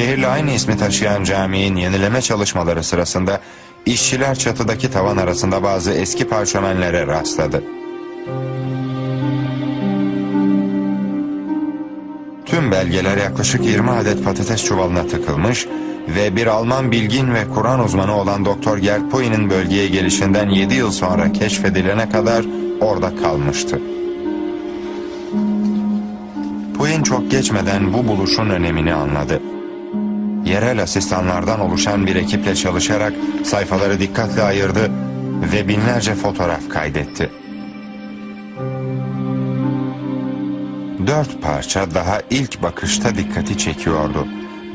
şehirle aynı ismi taşıyan caminin yenileme çalışmaları sırasında işçiler çatıdaki tavan arasında bazı eski parşömenlere rastladı. Tüm belgeler yaklaşık 20 adet patates çuvalına tıkılmış ve bir Alman bilgin ve Kur'an uzmanı olan Doktor Gerd Poy'nin bölgeye gelişinden 7 yıl sonra keşfedilene kadar orada kalmıştı. Poy'in çok geçmeden bu buluşun önemini anladı. Yerel asistanlardan oluşan bir ekiple çalışarak sayfaları dikkatle ayırdı ve binlerce fotoğraf kaydetti. Dört parça daha ilk bakışta dikkati çekiyordu.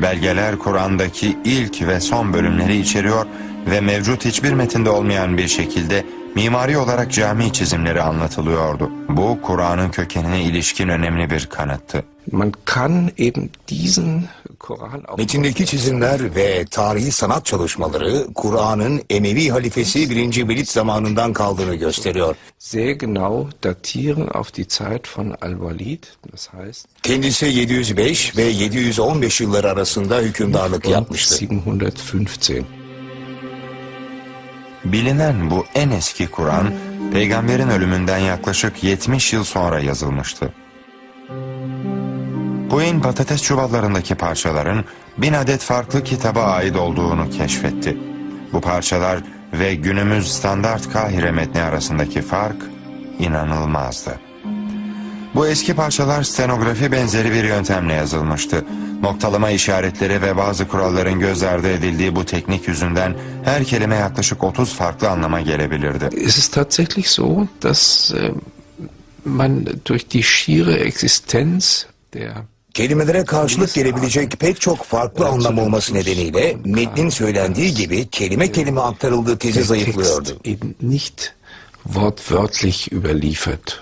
Belgeler Kur'an'daki ilk ve son bölümleri içeriyor ve mevcut hiçbir metinde olmayan bir şekilde mimari olarak cami çizimleri anlatılıyordu. Bu Kur'an'ın kökenine ilişkin önemli bir kanıttı. Man kann eben diesen Koran auch Metindeki çizimler ve tarihi sanat çalışmaları Kur'an'ın Emevi halifesi 1. Velid zamanından kaldığını gösteriyor. sehr genau datieren auf die Zeit von Al-Walid. Das heißt, Kendisi 705 ve 715 yılları arasında hükümdarlık yapmıştı. 715. Bilinen bu en eski Kur'an, peygamberin ölümünden yaklaşık 70 yıl sonra yazılmıştı. Puin patates çuvallarındaki parçaların bin adet farklı kitaba ait olduğunu keşfetti. Bu parçalar ve günümüz standart Kahire metni arasındaki fark inanılmazdı. Bu eski parçalar stenografi benzeri bir yöntemle yazılmıştı. Noktalama işaretleri ve bazı kuralların göz ardı edildiği bu teknik yüzünden her kelime yaklaşık 30 farklı anlama gelebilirdi. Es ist tatsächlich so, dass äh, man durch die schiere Existenz der Kelimelere karşılık gelebilecek pek çok farklı anlam olması nedeniyle metnin söylendiği gibi kelime kelime aktarıldığı tezi zayıflıyordu. Nicht wortwörtlich überliefert.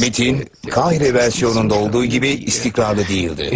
Metin, Kahire versiyonunda olduğu gibi istikrarlı değildi.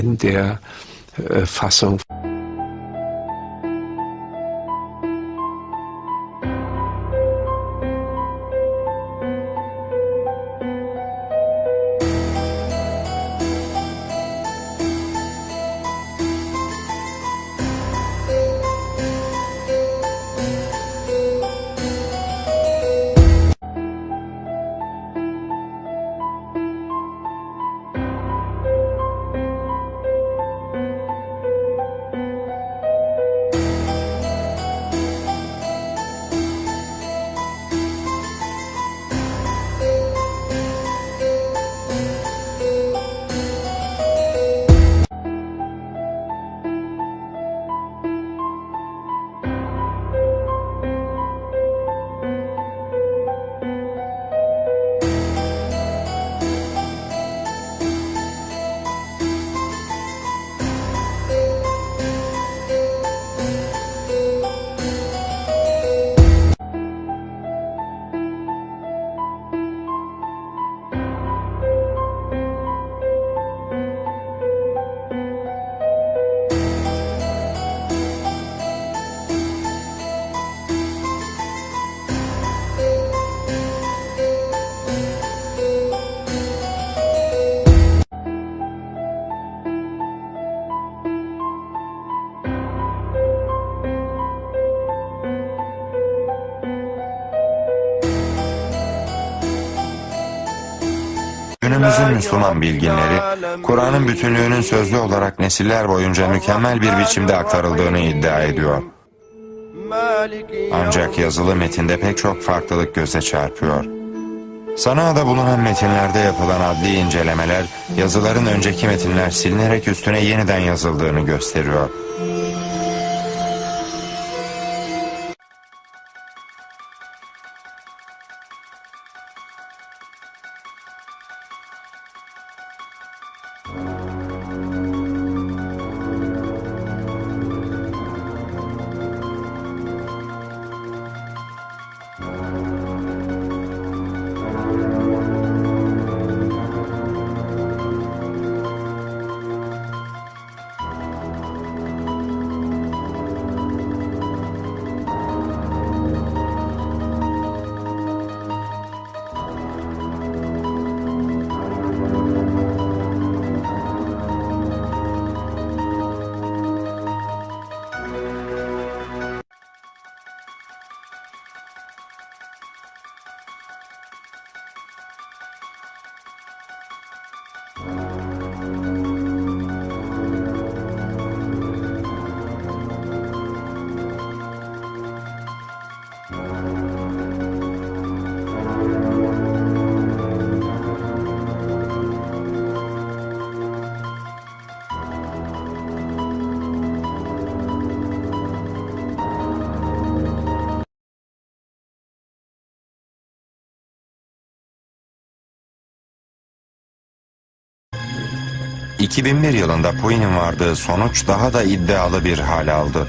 İn der Fassung Günümüzün Müslüman bilginleri, Kur'an'ın bütünlüğünün sözlü olarak nesiller boyunca mükemmel bir biçimde aktarıldığını iddia ediyor. Ancak yazılı metinde pek çok farklılık göze çarpıyor. Sana'da bulunan metinlerde yapılan adli incelemeler, yazıların önceki metinler silinerek üstüne yeniden yazıldığını gösteriyor. 2001 yılında Puyi'nin vardığı sonuç daha da iddialı bir hal aldı.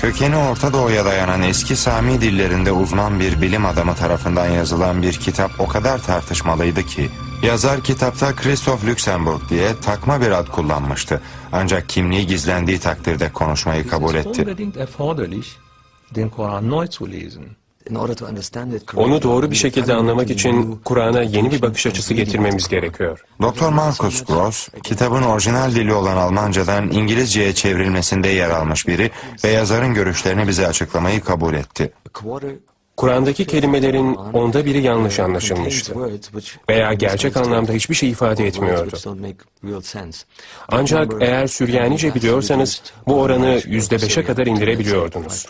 Kökeni Orta Doğu'ya dayanan eski Sami dillerinde uzman bir bilim adamı tarafından yazılan bir kitap o kadar tartışmalıydı ki, yazar kitapta Christoph Luxemburg diye takma bir ad kullanmıştı. Ancak kimliği gizlendiği takdirde konuşmayı kabul etti. Onu doğru bir şekilde anlamak için Kur'an'a yeni bir bakış açısı getirmemiz gerekiyor. Dr. Marcus Gross, kitabın orijinal dili olan Almancadan İngilizceye çevrilmesinde yer almış biri ve yazarın görüşlerini bize açıklamayı kabul etti. Kur'an'daki kelimelerin onda biri yanlış anlaşılmıştı veya gerçek anlamda hiçbir şey ifade etmiyordu. Ancak eğer Süryanice biliyorsanız bu oranı yüzde beşe kadar indirebiliyordunuz.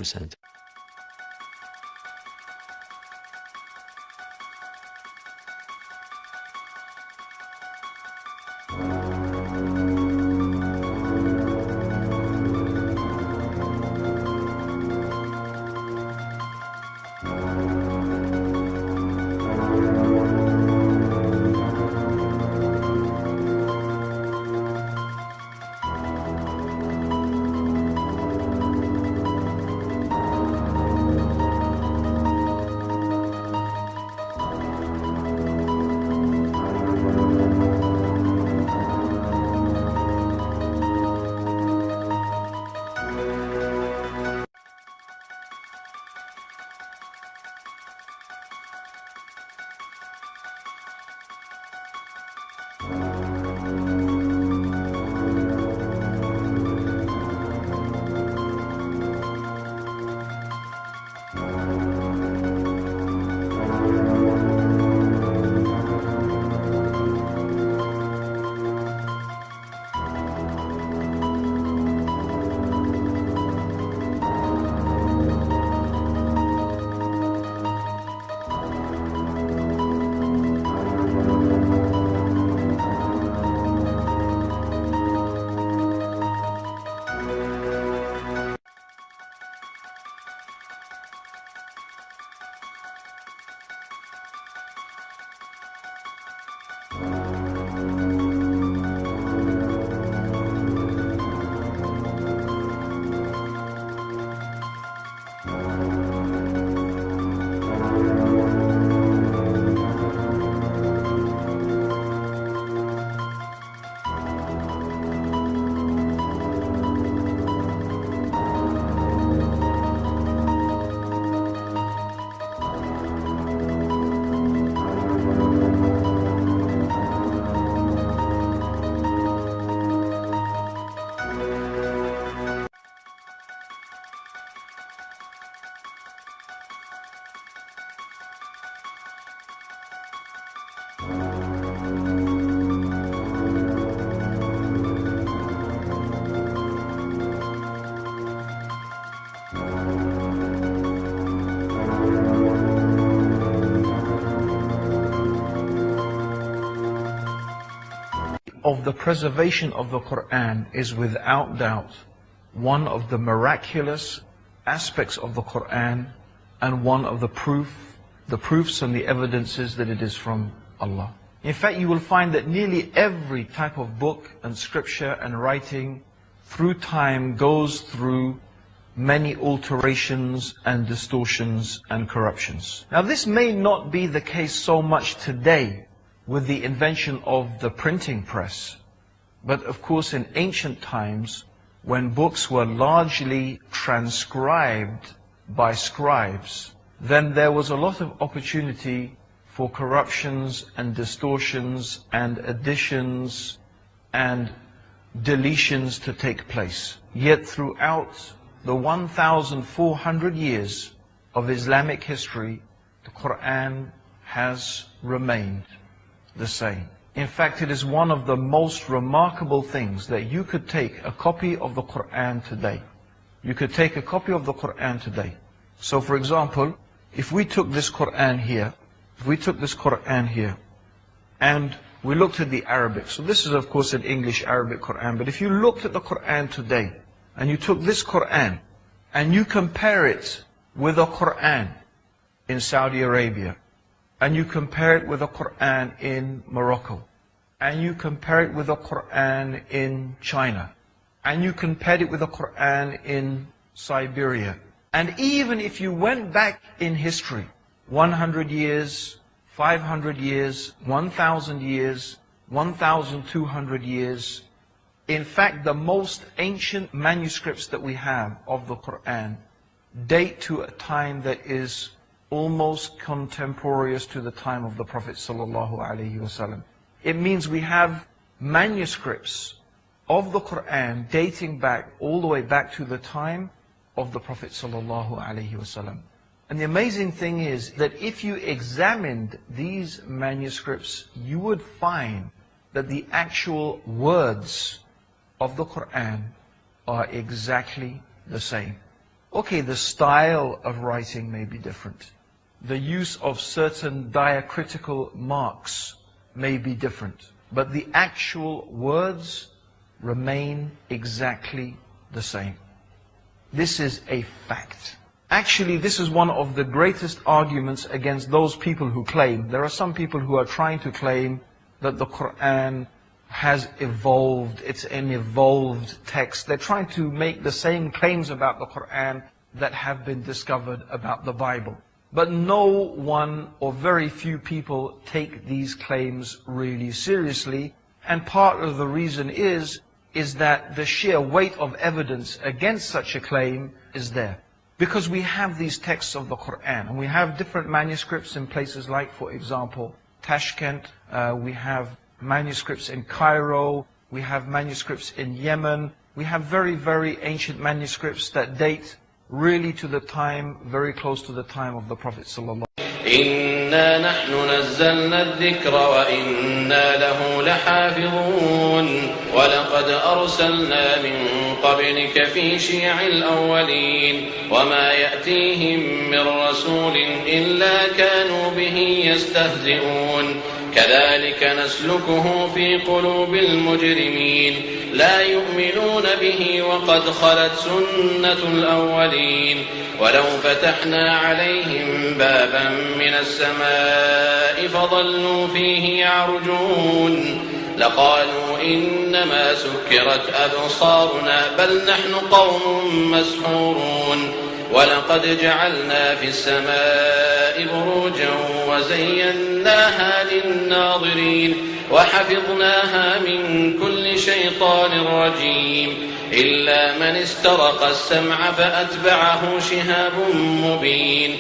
Of the preservation of the Quran is without doubt one of the miraculous aspects of the Quran and one of the proof, the proofs and the evidences that it is from Allah. In fact, you will find that nearly every type of book and scripture and writing through time goes through many alterations and distortions and corruptions. Now this may not be the case so much today with the invention of the printing press. But of course in ancient times, when books were largely transcribed by scribes, then there was a lot of opportunity for corruptions and distortions and additions and deletions to take place. Yet throughout the 1,400 years of Islamic history, the Quran has remained the same. In fact, it is one of the most remarkable things that you could take a copy of the Quran today. You could take a copy of the Quran today. So for example, if we took this Quran here, if we took this Quran here, and we looked at the Arabic, so this is of course an English Arabic Quran, but if you looked at the Quran today, and you took this Quran, and you compare it with a Quran in Saudi Arabia, and you compare it with the Quran in Morocco, and you compare it with the Quran in China, and you compare it with the Quran in Siberia, and even if you went back in history, 100 years, 500 years, 1,000 years, 1,200 years, in fact, the most ancient manuscripts that we have of the Quran date to a time that is almost contemporaneous to the time of the Prophet wasallam. It means we have manuscripts of the Quran dating back all the way back to the time of the Prophet wasallam. And the amazing thing is that if you examined these manuscripts, you would find that the actual words of the Quran are exactly the same. Okay, the style of writing may be different. The use of certain diacritical marks may be different. But the actual words remain exactly the same. This is a fact. Actually, this is one of the greatest arguments against those people who claim. There are some people who are trying to claim that the Quran has evolved, it's an evolved text. They're trying to make the same claims about the Quran that have been discovered about the Bible. But no one or very few people take these claims really seriously. And part of the reason is, is that the sheer weight of evidence against such a claim is there. Because we have these texts of the Quran, and we have different manuscripts in places like, for example, Tashkent, uh, we have manuscripts in Cairo, we have manuscripts in Yemen, we have very, very ancient manuscripts that date really to the time, very close to the time of the Prophet sallallahu إنا نحن نزلنا الذكر وإنا له لحافظون ولقد أرسلنا من قبلك في شيع الأولين وما يأتيهم من رسول إلا كانوا به يستهزئون كذلك نسلكه في قلوب المجرمين لا يؤمنون به وقد خلت سنة الأولين ولو فتحنا عليهم بابا من السماء فظلوا فيه يعرجون لقالوا إنما سكرت أبصارنا بل نحن قوم مسحورون ولقد جعلنا في السماء بروجا وزيناها للناظرين وحفظناها من كل شيطان رجيم. إلا من استرق السمع فأتبعه شهاب مبين.